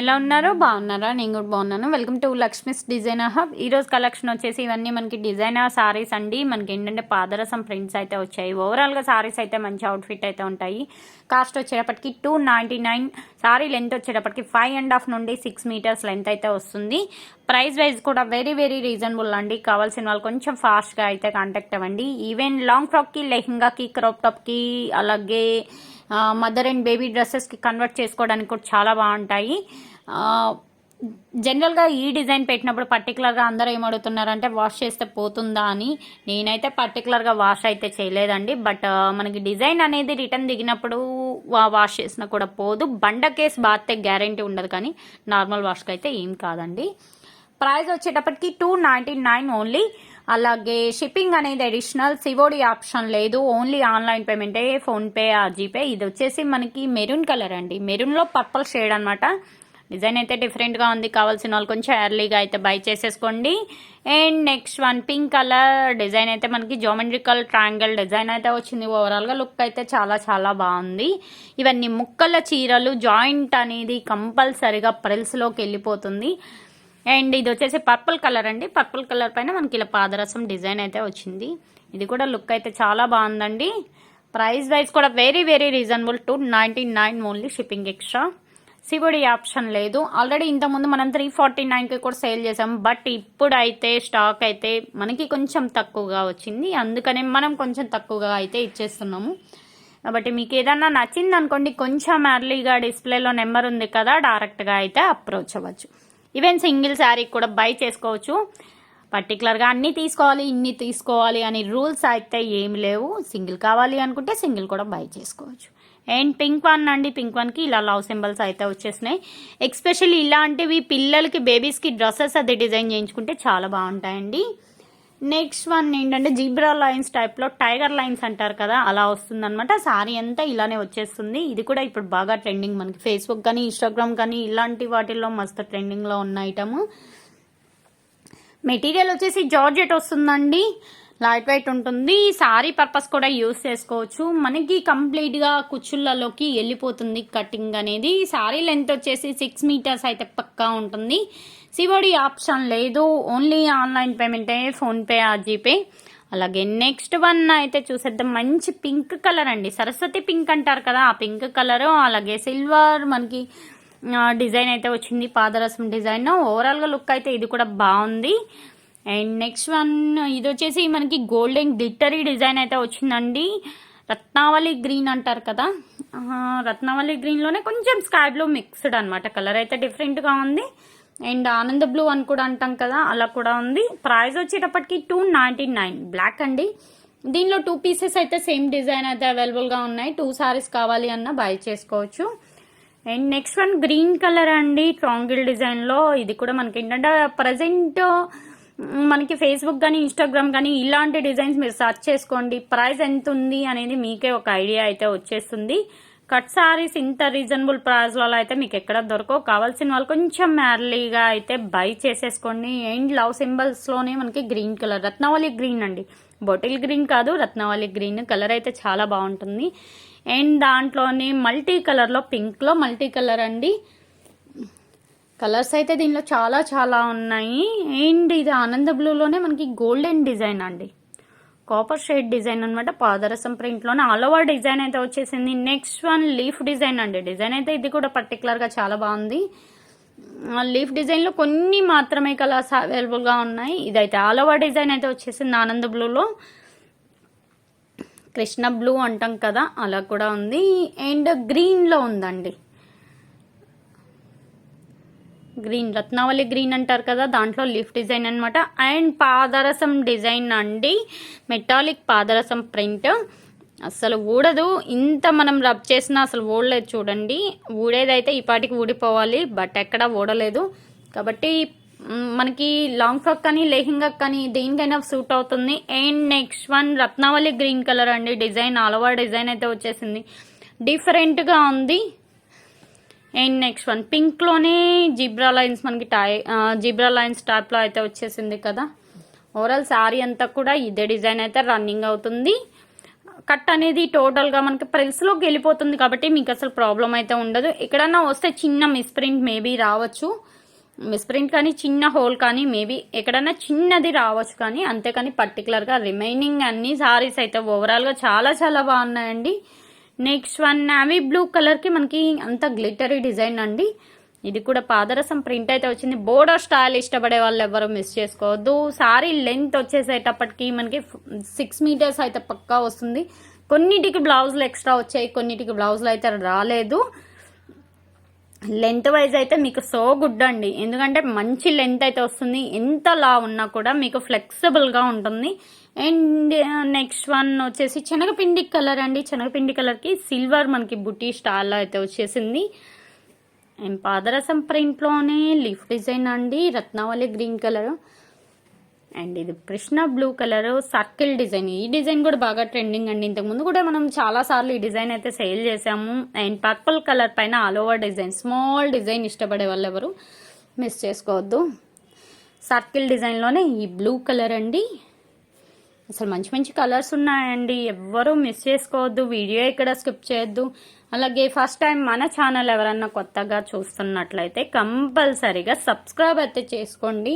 ఎలా ఉన్నారో బాగున్నారా? నేను కూడా బాగున్నాను. Welcome to Lakshmi's designer hub ఈరోజు కలెక్షన్ వచ్చేసి ఇవన్నీ మనకి డిజైనర్ సారీస్ అండి. మనకి ఏంటంటే పాదరసం ప్రింట్స్ అయితే వచ్చాయి. ఓవరాల్గా సారీస్ అయితే మంచి అవుట్ఫిట్ అయితే ఉంటాయి. కాస్ట్ వచ్చేటప్పటికి two ninety nine sorry length వచ్చేటప్పటికి ఫైవ్ అండ్ హాఫ్ నుండి సిక్స్ మీటర్స్ లెంత్ అయితే వస్తుంది. ప్రైస్ వైజ్ కూడా వెరీ వెరీ రీజనబుల్ అండి. కావాల్సిన వాళ్ళు కొంచెం ఫాస్ట్గా అయితే కాంటాక్ట్ అవ్వండి. ఈవెన్ లాంగ్ ఫ్రాక్కి లెహంగాకి క్రాప్ టాప్కి అలాగే మదర్ అండ్ బేబీ డ్రెస్సెస్కి కన్వర్ట్ చేసుకోవడానికి కూడా చాలా బాగుంటాయి. జనరల్గా ఈ డిజైన్ పెట్టినప్పుడు పర్టికులర్గా అందరూ ఏమడుగుతున్నారంటే వాష్ చేస్తే పోతుందా? అని. నేనైతే పర్టికులర్గా వాష్ అయితే చేయలేదండి. బట్ మనకి డిజైన్ అనేది రిటర్న్ దిగినప్పుడు వాష్ చేసినా కూడా పోదు. బండ కేస్ బాతే గ్యారంటీ ఉండదు కానీ నార్మల్ వాష్కి అయితే ఏం కాదండి. ప్రైస్ వచ్చేటప్పటికి టూ నైంటీ నైన్ ఓన్లీ అలాగే షిప్పింగ్ అనేది అడిషనల్ సివోడి ఆప్షన్ లేదు. ఓన్లీ ఆన్లైన్ పేమెంటే ఫోన్పే ఆ జీపే ఇది వచ్చేసి మనకి మెరూన్ కలర్ అండి. మెరూన్లో పర్పుల్ షేడ్ అనమాట డిజైన్ అయితే డిఫరెంట్గా ఉంది. కావాల్సిన వాళ్ళు కొంచెం ఎర్లీగా అయితే బై చేసేసుకోండి. And next one pink colour design అయితే మనకి జోమెట్రికల్ ట్రాంగిల్ డిజైన్ అయితే వచ్చింది. ఓవరాల్గా లుక్ అయితే చాలా చాలా బాగుంది. ఇవన్నీ ముక్కల చీరలు జాయింట్ అనేది కంపల్సరిగా ప్రిల్స్లోకి వెళ్ళిపోతుంది. అండ్ ఇది వచ్చేసి పర్పుల్ కలర్ అండి. పర్పుల్ కలర్ పైన మనకి ఇలా పాదరసం డిజైన్ అయితే వచ్చింది. ఇది కూడా లుక్ అయితే చాలా బాగుందండి. ప్రైస్ వైజ్ కూడా very very reasonable two ninety nine only shipping extra COD option లేదు. ఆల్రెడీ ఇంతకుముందు మనం త్రీ ఫార్టీ నైన్కి కూడా సేల్ చేసాం. బట్ ఇప్పుడైతే స్టాక్ అయితే మనకి కొంచెం తక్కువగా వచ్చింది. అందుకనే మనం కొంచెం తక్కువగా అయితే ఇచ్చేస్తున్నాము. కాబట్టి మీకు ఏదన్నా నచ్చింది అనుకోండి కొంచెం ఎర్లీగా డిస్ప్లేలో నెంబర్ ఉంది కదా డైరెక్ట్గా అయితే అప్రోచ్ అవ్వచ్చు. ఈవెన్ సింగిల్ శారీ కూడా బై చేసుకోవచ్చు. పర్టికులర్గా అన్నీ తీసుకోవాలి ఇన్ని తీసుకోవాలి అని రూల్స్ అయితే ఏమి లేవు. సింగిల్ కావాలి అనుకుంటే సింగిల్ కూడా బై చేసుకోవచ్చు. అండ్ పింక్ వన్ అండి. పింక్ వన్కి ఇలా లవ్ సింబల్స్ అయితే వచ్చేసినాయి. ఎక్స్పెషల్లీ ఇలాంటివి పిల్లలకి బేబీస్కి డ్రెస్సెస్ అది డిజైన్ చేయించుకుంటే చాలా బాగుంటాయండి. నెక్స్ట్ వన్ ఏంటంటే జీబ్రా లైన్స్ టైప్లో టైగర్ లైన్స్ అంటారు కదా అలా వస్తుంది అనమాట సారీ అంతా ఇలానే వచ్చేస్తుంది. ఇది కూడా ఇప్పుడు బాగా ట్రెండింగ్ మనకి. ఫేస్బుక్ కానీ ఇన్స్టాగ్రామ్ కానీ ఇలాంటి వాటిల్లో మస్తు ట్రెండింగ్లో ఉన్న ఐటమ్ మెటీరియల్ వచ్చేసి జార్జెట్ వస్తుందండి. లైట్ వెయిట్ ఉంటుంది సారీ పర్పస్ కూడా యూస్ చేసుకోవచ్చు. మనకి కంప్లీట్గా కుచ్చుళ్ళలోకి వెళ్ళిపోతుంది కటింగ్ అనేది. సారీ లెంత్ వచ్చేసి సిక్స్ మీటర్స్ అయితే పక్కా ఉంటుంది. సివోడి ఆప్షన్ లేదు. ఓన్లీ ఆన్లైన్ పేమెంటే ఫోన్పే ఆ జీపే అలాగే నెక్స్ట్ వన్ అయితే చూసేద్దాం. మంచి పింక్ కలర్ అండి. సరస్వతి పింక్ అంటారు కదా ఆ పింక్ కలర్ అలాగే సిల్వర్ మనకి డిజైన్ అయితే వచ్చింది. పాదరసం డిజైన్ ఓవరాల్గా లుక్ అయితే ఇది కూడా బాగుంది. అండ్ నెక్స్ట్ వన్ ఇది వచ్చేసి మనకి గోల్డెన్ గ్లిట్టరీ డిజైన్ అయితే వచ్చిందండి. రత్నావళి గ్రీన్ అంటారు కదా. రత్నావళి గ్రీన్లోనే కొంచెం స్కై బ్లూ మిక్స్డ్ అనమాట కలర్ అయితే డిఫరెంట్గా ఉంది. అండ్ ఆనంద బ్లూ అని కూడా అంటాం కదా అలా కూడా ఉంది. ప్రైస్ వచ్చేటప్పటికి టూ నైంటీ నైన్ బ్లాక్ అండి. దీనిలో టూ పీసెస్ అయితే సేమ్ డిజైన్ అయితే అవైలబుల్గా ఉన్నాయి. టూ సారీస్ కావాలి అన్న బై చేసుకోవచ్చు. And next one green colour అండి. ట్రాంగిల్ డిజైన్లో ఇది కూడా మనకి ఏంటంటే ప్రజెంట్ మనకి ఫేస్బుక్ కానీ ఇన్స్టాగ్రామ్ కానీ ఇలాంటి డిజైన్స్ మీరు సర్చ్ చేసుకోండి. ప్రైస్ ఎంత ఉంది అనేది మీకే ఒక ఐడియా అయితే వచ్చేస్తుంది. కట్ సారీస్ ఇంత రీజనబుల్ ప్రైస్లలో అయితే మీకు ఎక్కడ దొరకవు. కావాల్సిన వాళ్ళు కొంచెం మ్యార్లీగా అయితే బై చేసేసుకోండి. అండ్ లవ్ సింబల్స్లోనే మనకి గ్రీన్ కలర్ రత్నవళి గ్రీన్ అండి. బొటిల్ గ్రీన్ కాదు రత్నవళి గ్రీన్ కలర్ అయితే చాలా బాగుంటుంది. అండ్ దాంట్లోనే మల్టీ కలర్లో పింక్లో మల్టీ కలర్ అండి. కలర్స్ అయితే దీనిలో చాలా చాలా ఉన్నాయి. అండ్ ఇది? ఆనంద బ్లూలోనే మనకి గోల్డెన్ డిజైన్ అండి. కాపర్ షేడ్ డిజైన్ అనమాట పాదరసం ప్రింట్లోనే ఆల్ ఓవర్ డిజైన్ అయితే వచ్చేసింది. నెక్స్ట్ వన్ లీఫ్ డిజైన్ అండి. డిజైన్ అయితే ఇది కూడా పర్టికులర్గా చాలా బాగుంది. లీఫ్ డిజైన్లో కొన్ని మాత్రమే కలర్స్ అవైలబుల్గా ఉన్నాయి. ఇదైతే ఆల్ ఓవర్ డిజైన్ అయితే వచ్చేసింది ఆనంద బ్లూలో కృష్ణ బ్లూ అంటాం కదా అలా కూడా ఉంది. అండ్ గ్రీన్లో ఉందండి. గ్రీన్ రత్నావళి గ్రీన్ అంటారు కదా దాంట్లో లిఫ్ట్ డిజైన్ అనమాట అండ్ పాదరసం డిజైన్ అండి. మెటాలిక్ పాదరసం ప్రింట్. అసలు ఊడదు. ఇంత మనం రబ్ చేసినా అసలు ఊడలేదు చూడండి. ఊడేదైతే ఈ పాటికి ఊడిపోవాలి బట్ ఎక్కడ ఊడలేదు. కాబట్టి మనకి లాంగ్ ఫ్రాక్ కానీ లెహింగా కానీ దేనికైనా సూట్ అవుతుంది. And next one Ratnavali green colour అండి. డిజైన్ ఆల్ ఓవర్ డిజైన్ అయితే వచ్చేసింది. డిఫరెంట్గా ఉంది. And next one. పింక్లోనే zebra lines మనకి టై జిబ్రా లైన్స్ టైప్లో అయితే వచ్చేసింది కదా. ఓవరాల్ శారీ అంతా కూడా ఇదే డిజైన్ అయితే రన్నింగ్ అవుతుంది. కట్ అనేది టోటల్గా మనకి ప్రెస్లోకి వెళ్ళిపోతుంది కాబట్టి మీకు అసలు ప్రాబ్లం అయితే ఉండదు. ఎక్కడన్నా వస్తే చిన్న మిస్ప్రింట్ మేబీ రావచ్చు. మిస్ప్రింట్ కానీ చిన్న హోల్ కానీ మేబీ ఎక్కడన్నా చిన్నది రావచ్చు కానీ అంతేకాని పర్టికులర్గా రిమైనింగ్ అన్ని సారీస్ అయితే ఓవరాల్గా చాలా చాలా బాగున్నాయండి. నెక్స్ట్ వన్ నావీ బ్లూ కలర్కి మనకి అంత గ్లిటరీ డిజైన్ అండి. ఇది కూడా పాదరసం ప్రింట్ అయితే వచ్చింది. బోర్డర్ స్టైల్ ఇష్టపడే వాళ్ళు ఎవరు మిస్ చేసుకోవద్దు. సారీ లెంత్ వచ్చేసేటప్పటికి మనకి సిక్స్ మీటర్స్ అయితే పక్కా వస్తుంది. కొన్నిటికి బ్లౌజులు ఎక్స్ట్రా వచ్చాయి కొన్నిటికి బ్లౌజులు అయితే రాలేదు. లెంత్ వైజ్ అయితే మీకు సో గుడ్ అండి. ఎందుకంటే మంచి లెంత్ అయితే వస్తుంది. ఎంత లా ఉన్నా కూడా మీకు ఫ్లెక్సిబుల్గా ఉంటుంది. అండ్ నెక్స్ట్ వన్ వచ్చేసి శనగపిండి కలర్ అండి. శనగపిండి కలర్కి సిల్వర్ మనకి బుటీ స్టాల్లో అయితే వచ్చేసింది. అండ్ పాదరసం ప్రింట్లోనే లీఫ్ డిజైన్ అండి. రత్నావళి గ్రీన్ కలర్ అండ్ ఇది Krishna blue colour circle design. ఈ డిజైన్ కూడా బాగా ట్రెండింగ్ అండి. ఇంతకుముందు కూడా మనం చాలా సార్లు ఈ డిజైన్ అయితే సేల్ చేసాము అండ్ పర్పుల్ కలర్ పైన all over design. Small design ఇష్టపడే వాళ్ళు ఎవరు మిస్ చేసుకోవద్దు. సర్కిల్ డిజైన్లోనే ఈ బ్లూ కలర్ అండి. అసలు మంచి మంచి కలర్స్ ఉన్నాయండి. ఎవ్వరూ మిస్ చేసుకోవద్దు. వీడియో ఇక్కడ స్కిప్ చేయొద్దు. అలాగే ఫస్ట్ టైం మన ఛానల్ ఎవరన్నా కొత్తగా చూస్తున్నట్లయితే కంపల్సరీగా సబ్స్క్రైబ్ అయితే చేసుకోండి.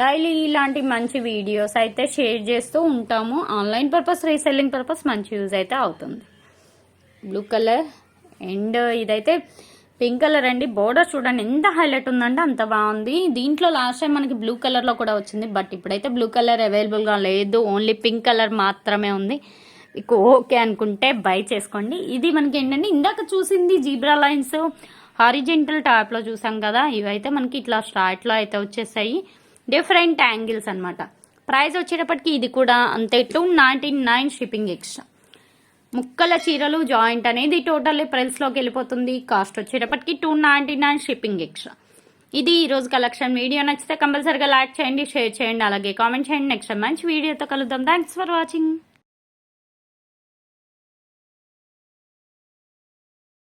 డైలీ ఇలాంటి మంచి వీడియోస్ అయితే షేర్ చేస్తూ ఉంటాము. ఆన్లైన్ పర్పస్ రీసెల్లింగ్ పర్పస్ మంచి యూజ్ అయితే అవుతుంది. బ్లూ కలర్ అండ్ ఇదైతే పింక్ కలర్ అండి. బోర్డర్ చూడండి ఎంత హైలైట్ ఉందంటే అంత బాగుంది. దీంట్లో లాస్ట్ టైం మనకి బ్లూ కలర్లో కూడా వచ్చింది. బట్ ఇప్పుడైతే బ్లూ కలర్ అవైలబుల్గా లేదు. ఓన్లీ పింక్ కలర్ మాత్రమే ఉంది. మీకు ఓకే అనుకుంటే బై చేసుకోండి. ఇది మనకి ఏంటంటే ఇందాక చూసింది జీబ్రా లైన్స్ హారిజెంటల్ టాప్లో చూసాం కదా. ఇవైతే మనకి ఇట్లా స్టార్ట్లో అయితే వచ్చేసాయి. డిఫరెంట్ యాంగిల్స్ అనమాట ప్రైస్ వచ్చేటప్పటికి ఇది కూడా అంతే two ninety nine shipping extra. ముక్కల చీరలు జాయింట్ అనేది టోటల్ ప్రైస్లోకి వెళ్ళిపోతుంది. కాస్ట్ వచ్చేటప్పటికి two ninety nine shipping extra. ఇది ఈరోజు కలెక్షన్. వీడియో నచ్చితే కంపల్సరీగా లైక్ చేయండి షేర్ చేయండి అలాగే కామెంట్ చేయండి. నెక్స్ట్ మంచి వీడియోతో కలుద్దాం. Thanks for watching